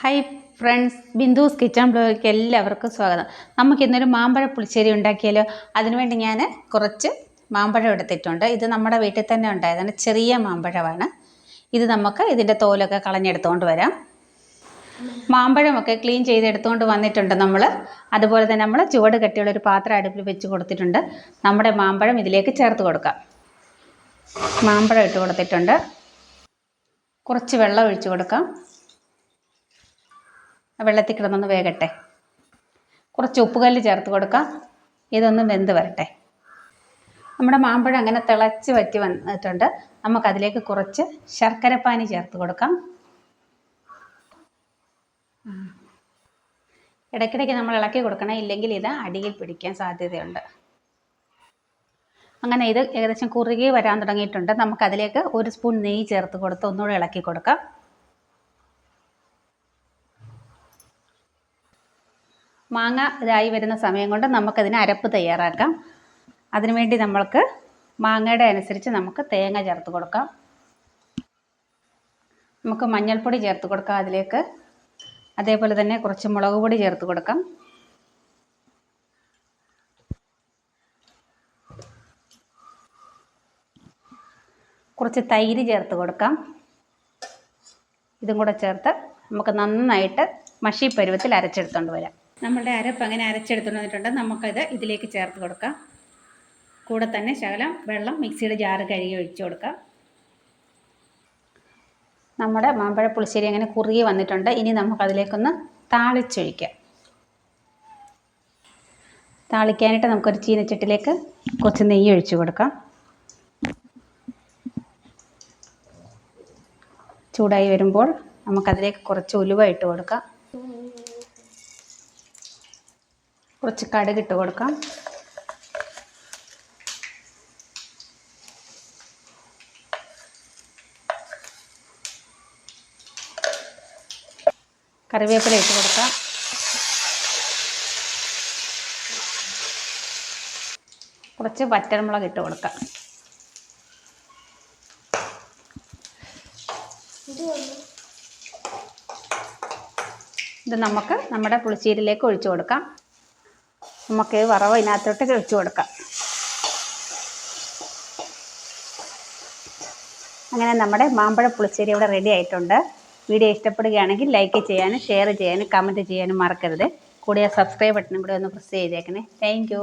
Hi friends Bindu's kitchen ബ്ലോഗിലേക്ക് എല്ലാവർക്കും സ്വാഗതം. നമുക്ക് ഇന്നൊരു മാമ്പഴ പുളിശ്ശേരി ഉണ്ടാക്കിയാലോ? അതിനുവേണ്ടി ഞാൻ കുറച്ച് മാമ്പഴം എടുത്തിട്ടുണ്ട്. ഇത് നമ്മുടെ വീട്ടിൽ തന്നെ ഉണ്ടായതാണ്. ചെറിയ മാമ്പഴമാണ്. ഇത് നമുക്ക് ഇതിന്റെ തോലൊക്കെ കളഞ്ഞെടുത്തുകൊണ്ട് വരാം. മാമ്പഴമൊക്കെ ക്ലീൻ ചെയ്തെടുത്തുകൊണ്ട് വന്നിട്ടുണ്ട് നമ്മൾ അതുപോലെ തന്നെ നമ്മൾ ചുവട് കെട്ടിയുള്ള ഒരു പാത്രം അടുപ്പിൽ വെച്ച് കൊടുത്തിട്ടുണ്ട്. നമ്മുടെ മാമ്പഴം ഇതിലേക്ക് ചേർത്ത് കൊടുക്കാം. മാമ്പഴം ഇട്ട് കൊടുത്തിട്ടുണ്ട്. കുറച്ച് വെള്ളം ഒഴിച്ചു കൊടുക്കാം. വെള്ളത്തിൽ കിടന്നൊന്ന് വേകട്ടെ. കുറച്ച് ഉപ്പുകല്ല് ചേർത്ത് കൊടുക്കാം. ഇതൊന്ന് വെന്ത് വരട്ടെ. നമ്മുടെ മാമ്പഴം അങ്ങനെ തിളച്ച് വറ്റി വന്നിട്ടുണ്ട്. നമുക്കതിലേക്ക് കുറച്ച് ശർക്കരപ്പാനി ചേർത്ത് കൊടുക്കാം. ഇടയ്ക്കിടയ്ക്ക് നമ്മൾ ഇളക്കി കൊടുക്കണം. ഇല്ലെങ്കിൽ ഇത് അടിയിൽ പിടിക്കാൻ സാധ്യതയുണ്ട്. അങ്ങനെ ഇത് ഏകദേശം കുറുകി വരാൻ തുടങ്ങിയിട്ടുണ്ട്. നമുക്കതിലേക്ക് ഒരു സ്പൂൺ നെയ്യ് ചേർത്ത് കൊടുത്ത് ഒന്നുകൂടെ ഇളക്കി കൊടുക്കാം. മാങ്ങ ഇതായി വരുന്ന സമയം കൊണ്ട് നമുക്കതിന് അരപ്പ് തയ്യാറാക്കാം. അതിനുവേണ്ടി നമ്മൾക്ക് മാങ്ങയുടെ അനുസരിച്ച് നമുക്ക് തേങ്ങ ചേർത്ത് കൊടുക്കാം. നമുക്ക് മഞ്ഞൾപ്പൊടി ചേർത്ത് കൊടുക്കാം അതിലേക്ക്. അതേപോലെ തന്നെ കുറച്ച് മുളക് പൊടി ചേർത്ത് കൊടുക്കാം. കുറച്ച് തൈര് ചേർത്ത് കൊടുക്കാം. ഇതും കൂടെ ചേർത്ത് നമുക്ക് നന്നായിട്ട് മഷി പരുവത്തിൽ അരച്ചെടുത്തുകൊണ്ട് വരാം. നമ്മളുടെ അരപ്പ് അങ്ങനെ അരച്ചെടുത്തുകൊണ്ട് വന്നിട്ടുണ്ട്. നമുക്കത് ഇതിലേക്ക് ചേർത്ത് കൊടുക്കാം. കൂടെ തന്നെ ശകലം വെള്ളം മിക്സിയുടെ ജാറ് കഴുകി ഒഴിച്ചു കൊടുക്കാം. നമ്മുടെ മാമ്പഴ പുളിശ്ശേരി അങ്ങനെ കുറുകി വന്നിട്ടുണ്ട്. ഇനി നമുക്കതിലേക്കൊന്ന് താളിച്ചൊഴിക്കാം. താളിക്കാനായിട്ട് നമുക്കൊരു ചീനച്ചട്ടിലേക്ക് കുറച്ച് നെയ്യ് ഒഴിച്ചു കൊടുക്കാം. ചൂടായി വരുമ്പോൾ നമുക്കതിലേക്ക് കുറച്ച് ഉലുവ ഇട്ട് കൊടുക്കാം. കുറച്ച് കടുക് ഇട്ട് കൊടുക്കാം. കറിവേപ്പില ഇട്ട് കൊടുക്കാം. കുറച്ച് വറ്റൽമുളക് ഇട്ട് കൊടുക്കാം. ഇത് നമുക്ക് നമ്മുടെ പുളിശ്ശേരിയിലേക്ക് ഒഴിച്ചു കൊടുക്കാം. നമുക്ക് വറവ് അതിനകത്തോട്ട് കഴിച്ചു കൊടുക്കാം. അങ്ങനെ നമ്മുടെ മാമ്പഴ പുളിശ്ശേരി ഇവിടെ റെഡി ആയിട്ടുണ്ട്. വീഡിയോ ഇഷ്ടപ്പെടുകയാണെങ്കിൽ ലൈക്ക് ചെയ്യാനും ഷെയർ ചെയ്യാനും കമന്റ് ചെയ്യാനും മറക്കരുത്. കൂടിയ സബ്സ്ക്രൈബ് ബട്ടണും കൂടി ഒന്ന് പ്രസ് ചെയ്തേക്കണേ. താങ്ക്